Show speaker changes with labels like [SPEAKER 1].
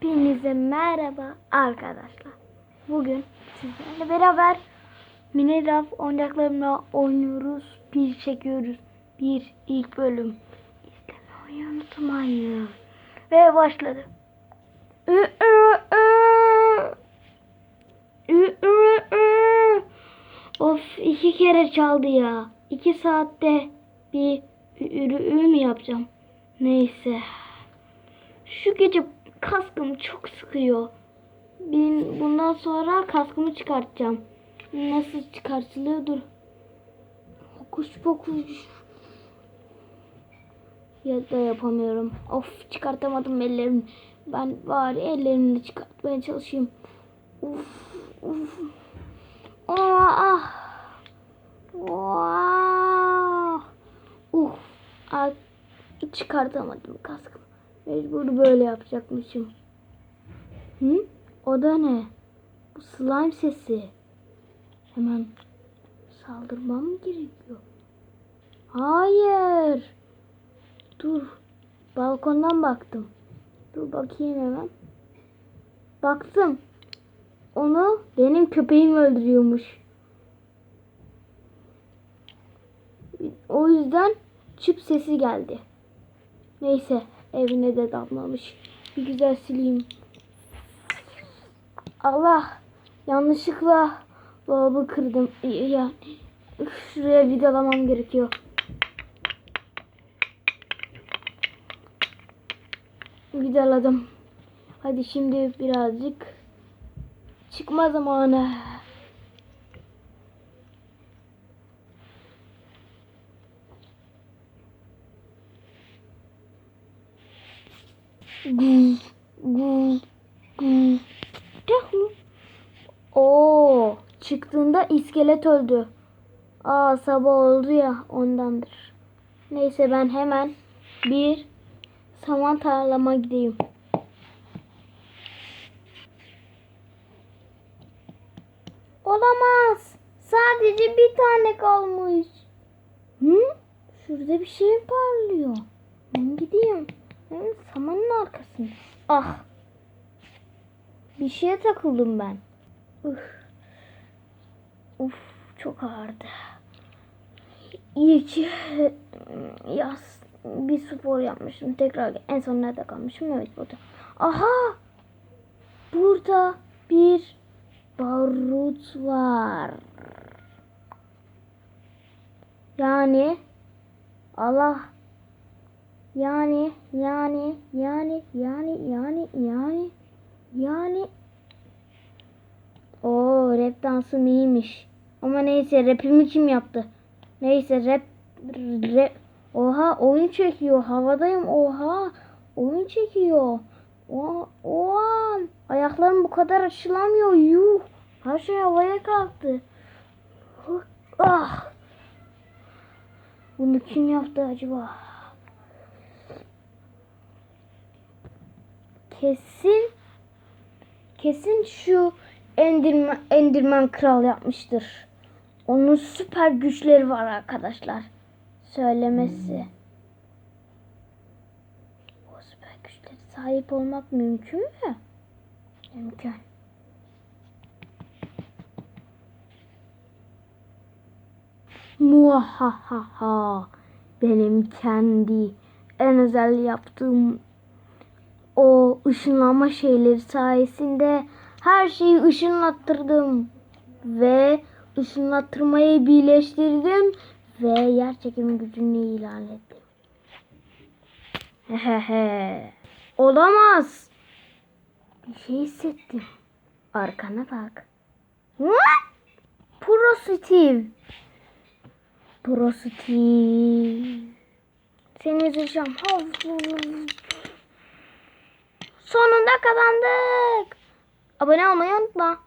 [SPEAKER 1] Hepinize merhaba arkadaşlar. Bugün sizlerle beraber Minecraft oyuncaklarımla oynuyoruz. Bir çekiyoruz. Bir ilk bölüm. İzlemeyi unutmayın. Ve başladı. Of iki kere çaldı ya. İki saatte bir ürü mü yapacağım? Neyse. Şu gece kaskım çok sıkıyor. Ben bundan sonra kaskımı çıkartacağım. Nasıl çıkartılıyor? Dur. Hokus pokus. Ya da yapamıyorum. Of çıkartamadım ellerimi. Ben bari ellerimle çıkartmaya çalışayım. Uf, uf. Aa, ah. Uh. Ay, çıkartamadım kaskımı. Mecbur böyle yapacakmışım. Hı? O da ne? Bu slime sesi. Hemen saldırmam mı gerekiyor? Hayır. Dur. Balkondan baktım. Dur bakayım hemen. Baktım. Onu benim köpeğim öldürüyormuş. O yüzden çip sesi geldi. Neyse evine de damlamış. Bir güzel sileyim. Allah yanlışlıkla dolabı kırdım. Ya üf, şuraya vidalamam gerekiyor. Vidaladım. Hadi şimdi birazcık çıkma zamanı. Guz, guz, guz. Yahoo. Oo, çıktığında iskelet öldü. Aa sabah oldu ya ondandır. Neyse ben hemen bir saman tarlama gideyim. Olamaz. Sadece bir tane kalmış. Hı? Şurada bir şey parlıyor. Ben gideyim. Hı, samanın arkasında. Ah. Bir şeye takıldım ben. Uf. Uf çok ağırdı. İyi ki yaz bir spor yapmışım. Tekrar en son nerede kalmışım? Evet burada. Aha! Burada bir barut var. Yani Allah yani yani yani yani yani yani yani o rap dansım iyiymiş. Ama neyse rapimi kim yaptı? Neyse rap rap Oha oyun çekiyor. Havadayım. Oha oyun çekiyor. Oha, oha. Ayaklarım bu kadar açılamıyor. Yuh. Her şey havaya kalktı. Ah. Bunu kim yaptı acaba? Kesin kesin şu Enderman, Enderman kral yapmıştır. Onun süper güçleri var arkadaşlar. Söylemesi. O süper güçlere sahip olmak mümkün mü? Mümkün. Muhahaha. Benim kendi en özel yaptığım o ışınlanma şeyleri sayesinde her şeyi ışınlattırdım. Ve ışınlattırmayı birleştirdim ve yer çekimi gücünü ilan ettim. Hehehe. Olamaz. Bir şey hissettim. Arkana bak. Positif. Positif. Seni izleyeceğim. Sonunda kazandık. Abone olmayı unutma.